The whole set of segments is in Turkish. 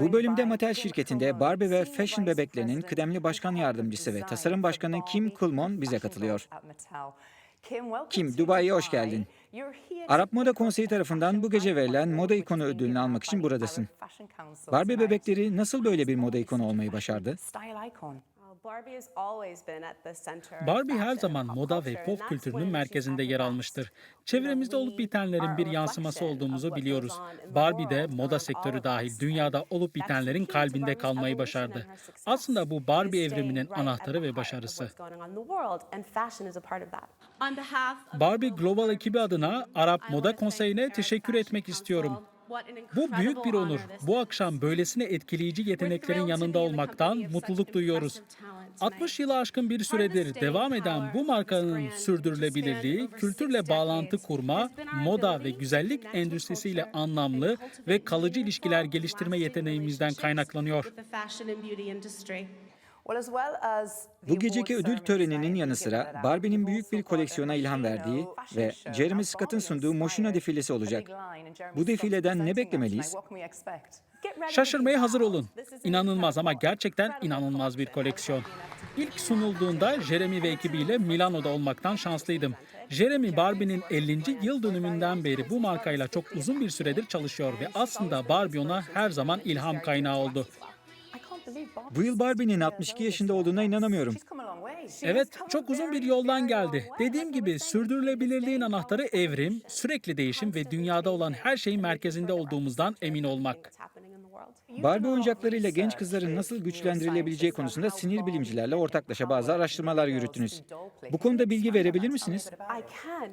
Bu bölümde Mattel şirketinde Barbie ve Fashion bebeklerinin kıdemli başkan yardımcısı ve tasarım başkanı Kim Kulmon bize katılıyor. Kim, Dubai'ye hoş geldin. Arap Moda Konseyi tarafından bu gece verilen moda ikonu ödülünü almak için buradasın. Barbie bebekleri nasıl böyle bir moda ikonu olmayı başardı? Barbie her zaman moda ve pop kültürünün merkezinde yer almıştır. Çevremizde olup bitenlerin bir yansıması olduğumuzu biliyoruz. Barbie de moda sektörü dahil dünyada olup bitenlerin kalbinde kalmayı başardı. Aslında bu Barbie evriminin anahtarı ve başarısı. Barbie Global ekibi adına Arap Moda Konseyi'ne teşekkür etmek istiyorum. Bu büyük bir onur. Bu akşam böylesine etkileyici yeteneklerin yanında olmaktan mutluluk duyuyoruz. 60 yılı aşkın bir süredir devam eden bu markanın sürdürülebilirliği, kültürle bağlantı kurma, moda ve güzellik endüstrisiyle anlamlı ve kalıcı ilişkiler geliştirme yeteneğimizden kaynaklanıyor. Bu geceki ödül töreninin yanı sıra Barbie'nin büyük bir koleksiyona ilham verdiği ve Jeremy Scott'ın sunduğu Moschino defilesi olacak. Bu defileden ne beklemeliyiz? Şaşırmaya hazır olun. İnanılmaz ama gerçekten inanılmaz bir koleksiyon. İlk sunulduğunda Jeremy ve ekibiyle Milano'da olmaktan şanslıydım. Jeremy Barbie'nin 50. yıl dönümünden beri bu markayla çok uzun bir süredir çalışıyor ve aslında Barbie ona her zaman ilham kaynağı oldu. Bu yıl Barbie'nin 62 yaşında olduğuna inanamıyorum. Evet, çok uzun bir yoldan geldi. Dediğim gibi sürdürülebilirliğin anahtarı evrim, sürekli değişim ve dünyada olan her şeyin merkezinde olduğumuzdan emin olmak. Barbie oyuncaklarıyla genç kızların nasıl güçlendirilebileceği konusunda sinir bilimcilerle ortaklaşa bazı araştırmalar yürüttünüz. Bu konuda bilgi verebilir misiniz?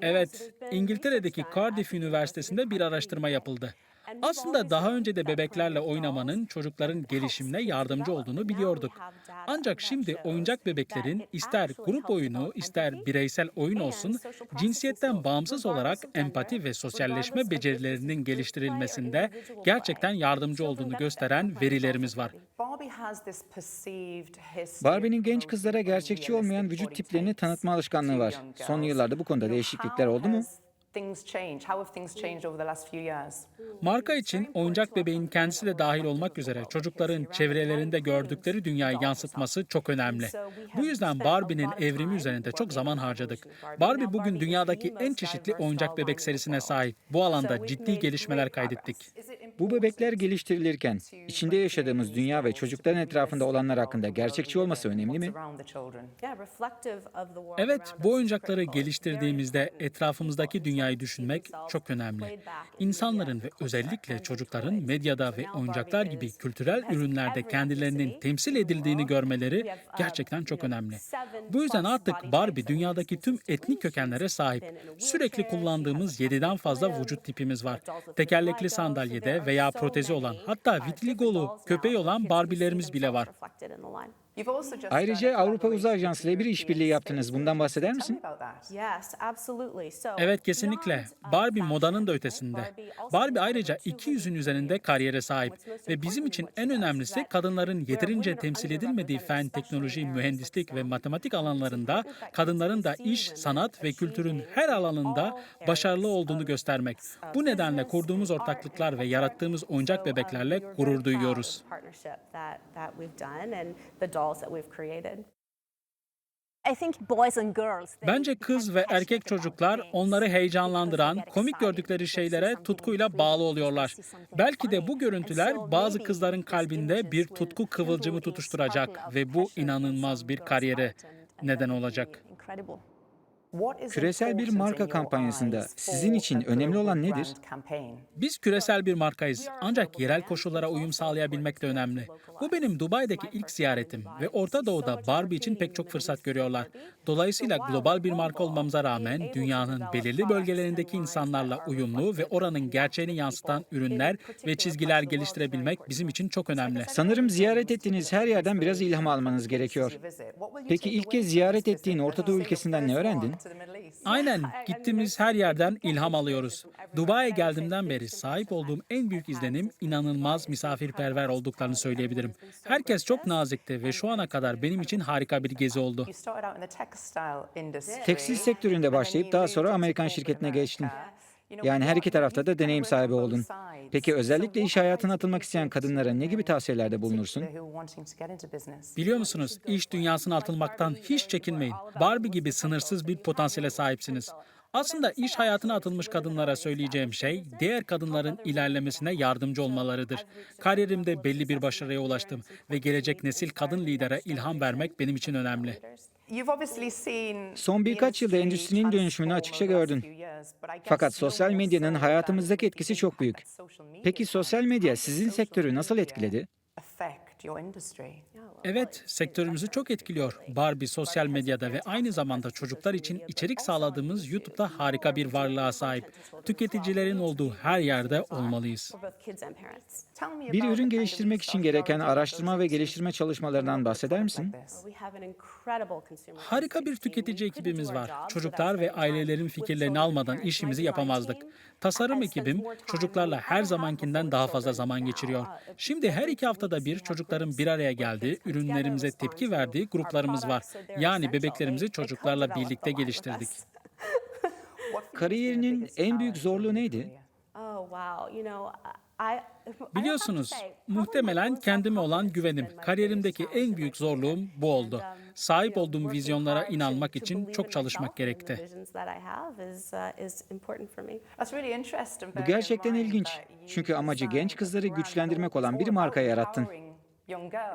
Evet, İngiltere'deki Cardiff Üniversitesi'nde bir araştırma yapıldı. Aslında daha önce de bebeklerle oynamanın çocukların gelişimine yardımcı olduğunu biliyorduk. Ancak şimdi oyuncak bebeklerin ister grup oyunu ister bireysel oyun olsun cinsiyetten bağımsız olarak empati ve sosyalleşme becerilerinin geliştirilmesinde gerçekten yardımcı olduğunu gösteren verilerimiz var. Barbie'nin genç kızlara gerçekçi olmayan vücut tiplerini tanıtma alışkanlığı var. Son yıllarda bu konuda değişiklikler oldu mu? Marka için oyuncak bebeğin kendisi de dahil olmak üzere çocukların çevrelerinde gördükleri dünyayı yansıtması çok önemli. Bu yüzden Barbie'nin evrimi üzerinde çok zaman harcadık. Barbie. Bugün dünyadaki en çeşitli oyuncak bebek serisine sahip. Bu alanda ciddi gelişmeler kaydettik. Bu bebekler geliştirilirken içinde yaşadığımız dünya ve çocukların etrafında olanlar hakkında gerçekçi olması önemli mi? Evet, bu oyuncakları geliştirdiğimizde etrafımızdaki dünyayı düşünmek çok önemli. İnsanların ve özellikle çocukların medyada ve oyuncaklar gibi kültürel ürünlerde kendilerinin temsil edildiğini görmeleri gerçekten çok önemli. Bu yüzden artık Barbie dünyadaki tüm etnik kökenlere sahip. Sürekli kullandığımız 7'den fazla vücut tipimiz var. Tekerlekli sandalyede veya protezi olan hatta vitligolu, köpeği olan Barbie'lerimiz bile var. Ayrıca Avrupa Uzay Ajansı ile bir işbirliği yaptınız. Bundan bahseder misin? Evet kesinlikle. Barbie modanın da ötesinde. Barbie ayrıca 200'ün üzerinde kariyere sahip ve bizim için en önemlisi kadınların yeterince temsil edilmediği fen, teknoloji, mühendislik ve matematik alanlarında kadınların da iş, sanat ve kültürün her alanında başarılı olduğunu göstermek. Bu nedenle kurduğumuz ortaklıklar ve yarattığımız oyuncak bebeklerle gurur duyuyoruz. Bence kız ve erkek çocuklar onları heyecanlandıran, komik gördükleri şeylere tutkuyla bağlı oluyorlar. Belki de bu görüntüler bazı kızların kalbinde bir tutku kıvılcımı tutuşturacak ve bu inanılmaz bir kariyere neden olacak. Küresel bir marka kampanyasında sizin için önemli olan nedir? Biz küresel bir markayız ancak yerel koşullara uyum sağlayabilmek de önemli. Bu benim Dubai'deki ilk ziyaretim ve Orta Doğu'da Barbie için pek çok fırsat görüyorlar. Dolayısıyla global bir marka olmamıza rağmen dünyanın belirli bölgelerindeki insanlarla uyumlu ve oranın gerçeğini yansıtan ürünler ve çizgiler geliştirebilmek bizim için çok önemli. Sanırım ziyaret ettiğiniz her yerden biraz ilham almanız gerekiyor. Peki ilk kez ziyaret ettiğin Orta Doğu ülkesinden ne öğrendin? Aynen, gittiğimiz her yerden ilham alıyoruz. Dubai'ye geldiğimden beri sahip olduğum en büyük izlenim inanılmaz misafirperver olduklarını söyleyebilirim. Herkes çok nazikti ve şu ana kadar benim için harika bir gezi oldu. Tekstil sektöründe başlayıp daha sonra Amerikan şirketine geçtin. Yani her iki tarafta da deneyim sahibi oldun. Peki özellikle iş hayatına atılmak isteyen kadınlara ne gibi tavsiyelerde bulunursun? Biliyor musunuz, iş dünyasına atılmaktan hiç çekinmeyin. Barbie gibi sınırsız bir potansiyele sahipsiniz. Aslında iş hayatına atılmış kadınlara söyleyeceğim şey, diğer kadınların ilerlemesine yardımcı olmalarıdır. Kariyerimde belli bir başarıya ulaştım ve gelecek nesil kadın lidere ilham vermek benim için önemli. Son birkaç yılda endüstrinin dönüşümünü açıkça gördün. Fakat sosyal medyanın hayatımızdaki etkisi çok büyük. Peki sosyal medya sizin sektörü nasıl etkiledi? Evet, sektörümüzü çok etkiliyor. Barbie sosyal medyada ve aynı zamanda çocuklar için içerik sağladığımız YouTube'da harika bir varlığa sahip. Tüketicilerin olduğu her yerde olmalıyız. Bir ürün geliştirmek için gereken araştırma ve geliştirme çalışmalarından bahseder misin? Harika bir tüketici ekibimiz var. Çocuklar ve ailelerin fikirlerini almadan işimizi yapamazdık. Tasarım ekibim çocuklarla her zamankinden daha fazla zaman geçiriyor. Şimdi her iki haftada bir çocukların bir araya geldiği, ürünlerimize tepki verdiği gruplarımız var. Yani bebeklerimizi çocuklarla birlikte geliştirdik. Kariyerinin en büyük zorluğu neydi? Biliyorsunuz, muhtemelen kendime olan güvenim. Kariyerimdeki en büyük zorluğum bu oldu. Sahip olduğum vizyonlara inanmak için çok çalışmak gerekti. Bu gerçekten ilginç. Çünkü amacı genç kızları güçlendirmek olan bir marka yarattın.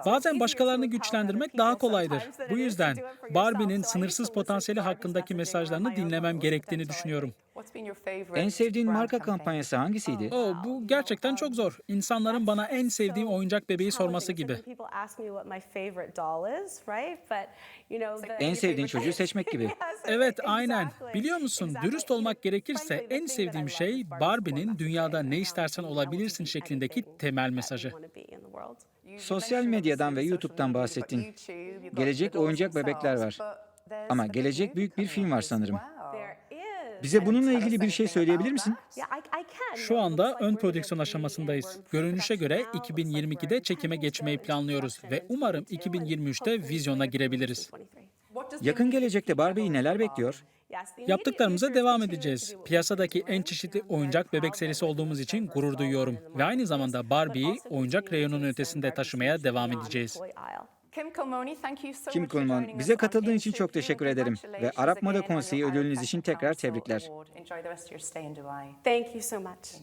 Bazen başkalarını güçlendirmek daha kolaydır. Bu yüzden Barbie'nin sınırsız potansiyeli hakkındaki mesajlarını dinlemem gerektiğini düşünüyorum. En sevdiğin marka kampanyası hangisiydi? Oo, bu gerçekten çok zor. İnsanların bana en sevdiğim oyuncak bebeği sorması gibi. En sevdiğin çocuğu seçmek gibi. Evet, aynen. Biliyor musun, dürüst olmak gerekirse en sevdiğim şey Barbie'nin dünyada ne istersen olabilirsin şeklindeki temel mesajı. Sosyal medyadan ve YouTube'dan bahsettin. Gelecek oyuncak bebekler var. Ama gelecek büyük bir film var sanırım. Bize bununla ilgili bir şey söyleyebilir misin? Şu anda ön prodüksiyon aşamasındayız. Görünüşe göre 2022'de çekime geçmeyi planlıyoruz ve umarım 2023'te vizyona girebiliriz. Yakın gelecekte Barbie'yi neler bekliyor? Yaptıklarımıza devam edeceğiz. Piyasadaki en çeşitli oyuncak bebek serisi olduğumuz için gurur duyuyorum. Ve aynı zamanda Barbie'yi oyuncak reyonunun ötesinde taşımaya devam edeceğiz. Kim Kulman, bize katıldığın için çok teşekkür ederim. Ve Arap Moda Konseyi ödülünüz için tekrar tebrikler. Thank you so much.